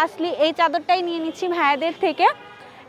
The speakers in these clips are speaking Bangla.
লাস্টলি এই চাদরটাই নিয়ে নিচ্ছি ভাইয়াদের থেকে।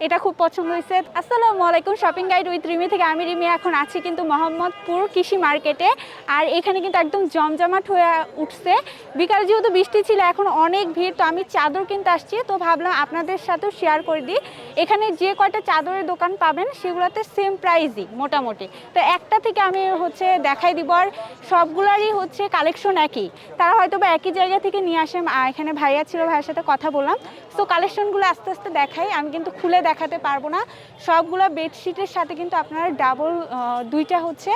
এটা খুব পছন্দ হয়েছে। আসসালামু আলাইকুম শপিং গাইড উইথ রিমি থেকে আমি রিমি, এখন আছি কিন্তু মোহাম্মদপুর কৃষি মার্কেটে। আর এখানে কিন্তু একদম জমজমাট হয়ে উঠছে। বিকালে যেহেতু বৃষ্টি ছিল, এখন অনেক ভিড়, তো আমি চাদর কিনতে আসছি। তো ভাবলাম আপনাদের সাথেও শেয়ার করে দিই। এখানে যে কয়টা চাদরের দোকান পাবেন, সেগুলোতে সেম প্রাইসই মোটামুটি। তো একটা থেকে আমি হচ্ছে দেখাই দিব, আর সবগুলারই হচ্ছে কালেকশন একই। তারা হয়তো বা একই জায়গা থেকে নিয়ে আসে এখানে ভাইয়া ছিল, ভাইয়ের সাথে কথা বললাম। তো কালেকশনগুলো আস্তে আস্তে দেখাই, আমি কিন্তু খুলে দেখাতে পারব না। সবগুলো বেডশিটের সাথে কিন্তু আপনারা ডাবল দুইটা হচ্ছে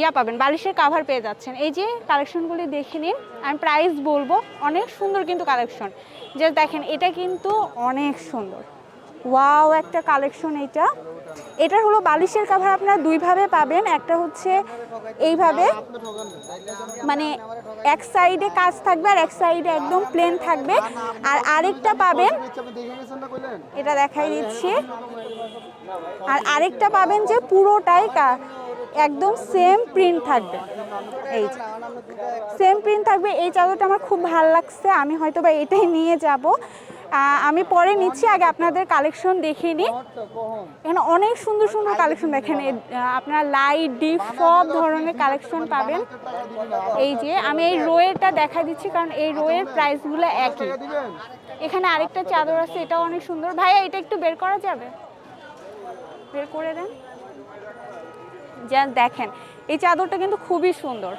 ইয়া পাবেন, বালিশের কাভার পেয়ে যাচ্ছেন। এই যে কালেকশনগুলি দেখে নিন, আমি প্রাইস বলব, অনেক সুন্দর কিন্তু কালেকশন যে দেখেন, এটা কিন্তু অনেক সুন্দর। ওয়াও একটা কালেকশন এটা এটার হলো বালিশের কাভার আপনারা দুইভাবে পাবেন। একটা হচ্ছে এইভাবে মানে এক সাইডে কাজ থাকবে আর এক সাইডে একদম প্লেন থাকবে। আর আরেকটা পাবেন, এটা দেখাই দিচ্ছি। আর আরেকটা পাবেন যে পুরোটাই একদম সেম প্রিন্ট থাকবে। এই সেম প্রিন্ট থাকবে। এই চাদরটা আমার খুব ভালো লাগছে। আমি হয়তো বা এটাই নিয়ে যাব। আমি পরে নিচ্ছি, আগে আপনাদের কালেকশন দেখিয়ে নিই। এখানে অনেক সুন্দর সুন্দর কালেকশন দেখেন। আপনারা লাইট ডিপ সব ধরনের কালেকশন পাবেন। এই যে, আমি এই রোয়েরটা দেখা দিচ্ছি, কারণ এই রোয়ের প্রাইসগুলো একই। এখানে আরেকটা চাদর আছে, এটাও অনেক সুন্দর। ভাইয়া, এটা একটু বের করা যাবে? বের করে দেন। যা দেখেন, এই চাদরটা কিন্তু খুবই সুন্দর।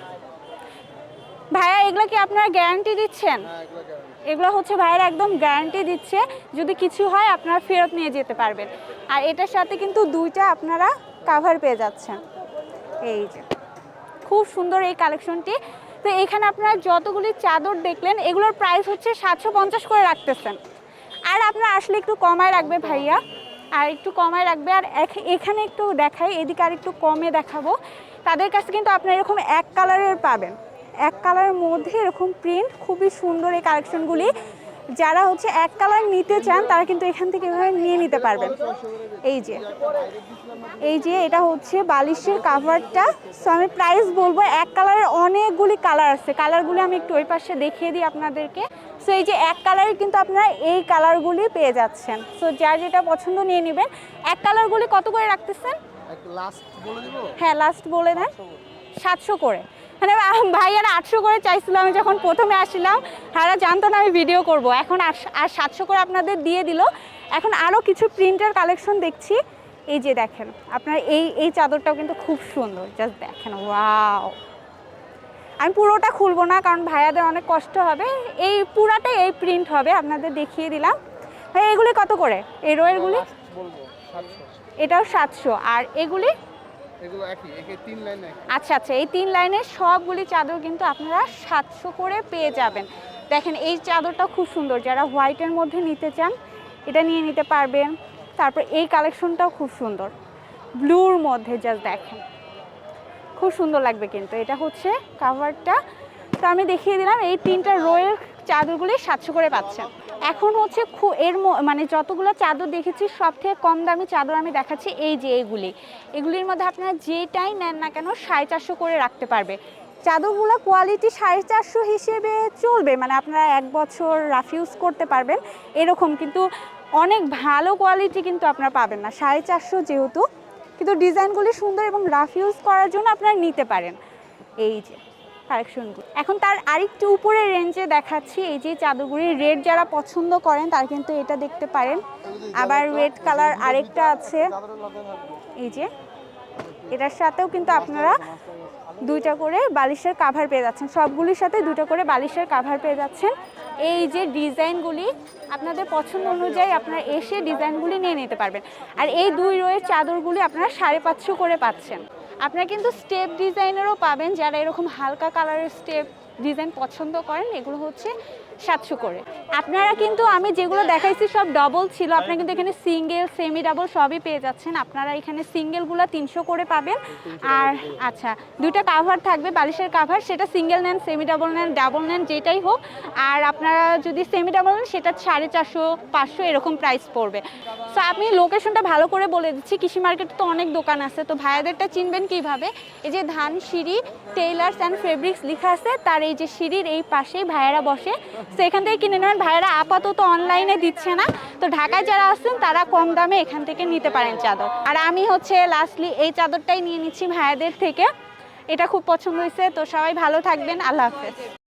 ভাইয়া, এগুলো কি আপনারা গ্যারান্টি দিচ্ছেন? এগুলো হচ্ছে ভাইয়ের একদম গ্যারান্টি দিচ্ছে, যদি কিছু হয় আপনারা ফেরত নিয়ে যেতে পারবেন। আর এটার সাথে কিন্তু দুইটা আপনারা কাভার পেয়ে যাচ্ছেন। এই যে, খুব সুন্দর এই কালেকশনটি তো এখানে আপনারা যতগুলি চাদর দেখলেন, এগুলোর প্রাইস হচ্ছে সাতশো পঞ্চাশ করে রাখতেছেন। আর আপনারা আসলে একটু কমায় রাখবে ভাইয়া, আর একটু কমায় রাখবে। আর এখ- এখানে একটু দেখাই, এদিকে আর একটু কমে দেখাবো। তাদের কাছে কিন্তু আপনারা এরকম এক কালারের পাবেন। এক কালারের মধ্যে এরকম প্রিন্ট খুবই সুন্দর এই কালেকশনগুলি যারা হচ্ছে এক কালার নিতে চান তারা কিন্তু এখান থেকে এভাবে নিয়ে নিতে পারবেন। এই যে। এই যে এটা হচ্ছে বালিশের কাভারটা সো আমি প্রাইস বলব এক কালারের অনেকগুলি কালার আছে। কালারগুলি আমি একটু ওই পাশে দেখিয়ে দিই আপনাদেরকে। সো এই যে এক কালারে কিন্তু আপনারা এই কালারগুলি পেয়ে যাচ্ছেন। সো যার যেটা পছন্দ নিয়ে নেবেন। এক কালারগুলি কত করে রাখতেছেন? লাস্ট হ্যাঁ লাস্ট বলে দেন। সাতশো করে। মানে ভাইয়ারা আটশো করে চাইছিল আমি যখন প্রথমে আসছিলাম তারা জানতো না আমি ভিডিও করব। এখন আর সাতশো করে আপনাদের দিয়ে দিল। এখন আরও কিছু প্রিন্টের কালেকশন দেখছি। এই যে দেখেন আপনার এই এই চাদরটাও কিন্তু খুব সুন্দর জাস্ট দেখেন ওয়াও আমি পুরোটা খুলবো না কারণ ভাইয়াদের অনেক কষ্ট হবে। এই পুরাটাই এই প্রিন্ট হবে আপনাদের দেখিয়ে দিলাম। ভাই এগুলি কত করে? এই রোয়েরগুলি লাস্ট বলব সাতশো। এটাও সাতশো আর এগুলি? আচ্ছা আচ্ছা এই তিন লাইনের সবগুলি চাদর কিন্তু আপনারা সাতশো করে পেয়ে যাবেন। দেখেন, এই চাদরটা খুব সুন্দর, যারা হোয়াইটের মধ্যে নিতে চান, এটা নিয়ে নিতে পারবেন। তারপর এই কালেকশনটাও খুব সুন্দর। ব্লুর মধ্যে জাস্ট দেখেন। খুব সুন্দর লাগবে কিন্তু, এটা হচ্ছে কাভারটা তো আমি দেখিয়ে দিলাম, এই তিনটা রোয়ের চাদরগুলি সাতশো করে পাচ্ছেন। এখন হচ্ছে এর মানে যতগুলো চাদর দেখেছি সব থেকে কম দামি চাদর আমি দেখাচ্ছি এই যে এইগুলি এগুলির মধ্যে আপনারা যেটাই নেন না কেন সাড়ে চারশো করে রাখতে পারবে। চাদরগুলো কোয়ালিটি সাড়ে চারশো হিসেবে চলবে মানে আপনারা এক বছর রাফ ইউজ করতে পারবেন। এরকম কিন্তু অনেক ভালো কোয়ালিটি কিন্তু আপনারা পাবেন না, সাড়ে চারশো যেহেতু। কিন্তু ডিজাইনগুলি সুন্দর এবং রাফ ইউজ করার জন্য আপনারা নিতে পারেন। এই যে। কালেকশনগুলো এখন তার আরেকটু উপরে রেঞ্জে দেখাচ্ছি, এই যে চাদরগুলি রেড যারা পছন্দ করেন তারা কিন্তু এটা দেখতে পারেন। আবার রেড কালার আরেকটা আছে, এই যে। এটার সাথেও কিন্তু আপনারা দুইটা করে বালিশের কাভার পেয়ে যাচ্ছেন। সবগুলির সাথে দুটো করে বালিশের কাভার পেয়ে যাচ্ছেন। এই যে ডিজাইনগুলি, আপনাদের পছন্দ অনুযায়ী আপনারা এসে ডিজাইনগুলি নিয়ে নিতে পারবেন। আর এই দুই রোয়ের চাদরগুলি আপনারা সাড়ে পাঁচশো করে পাচ্ছেন। আপনারা কিন্তু স্টেপ ডিজাইনেরও পাবেন যারা এরকম হালকা কালারের স্টেপ ডিজাইন পছন্দ করেন, এগুলো হচ্ছে সাতশো করে। আপনারা কিন্তু আমি যেগুলো দেখাইছি সব ডবল ছিল। আপনারা কিন্তু এখানে সিঙ্গেল সেমি ডাবল সবই পেয়ে যাচ্ছেন। আপনারা এখানে সিঙ্গেলগুলো তিনশো করে পাবেন। আর আচ্ছা দুইটা কাভার থাকবে, বালিশের কাভার সেটা সিঙ্গেল নেন সেমি ডাবল নেন ডাবল নেন, যেটাই হোক। আর আপনারা যদি সেমি ডাবল নেন, সেটা সাড়ে চারশো, পাঁচশো এরকম প্রাইস পড়বে। সো আমি লোকেশনটা ভালো করে বলে দিচ্ছি। কৃষি মার্কেটে তো অনেক দোকান আছে। তো ভাইয়াদেরটা চিনবেন কীভাবে? এই যে ধান সিঁড়ি টেইলার্স অ্যান্ড ফেব্রিক্স লেখা আছে। তার এই যে সিঁড়ির এই পাশেই ভাইয়েরা বসে, তো এখান থেকে কিনে নেবেন। ভাইয়েরা আপাতত অনলাইনে দিচ্ছে না। তো ঢাকায় যারা আসছেন তারা কম দামে এখান থেকে নিতে পারেন চাদর। আর আমি হচ্ছে লাস্টলি এই চাদরটাই নিয়ে নিচ্ছি ভাইয়াদের থেকে। এটা খুব পছন্দ হয়েছে। তো সবাই ভালো থাকবেন। আল্লাহ হাফেজ।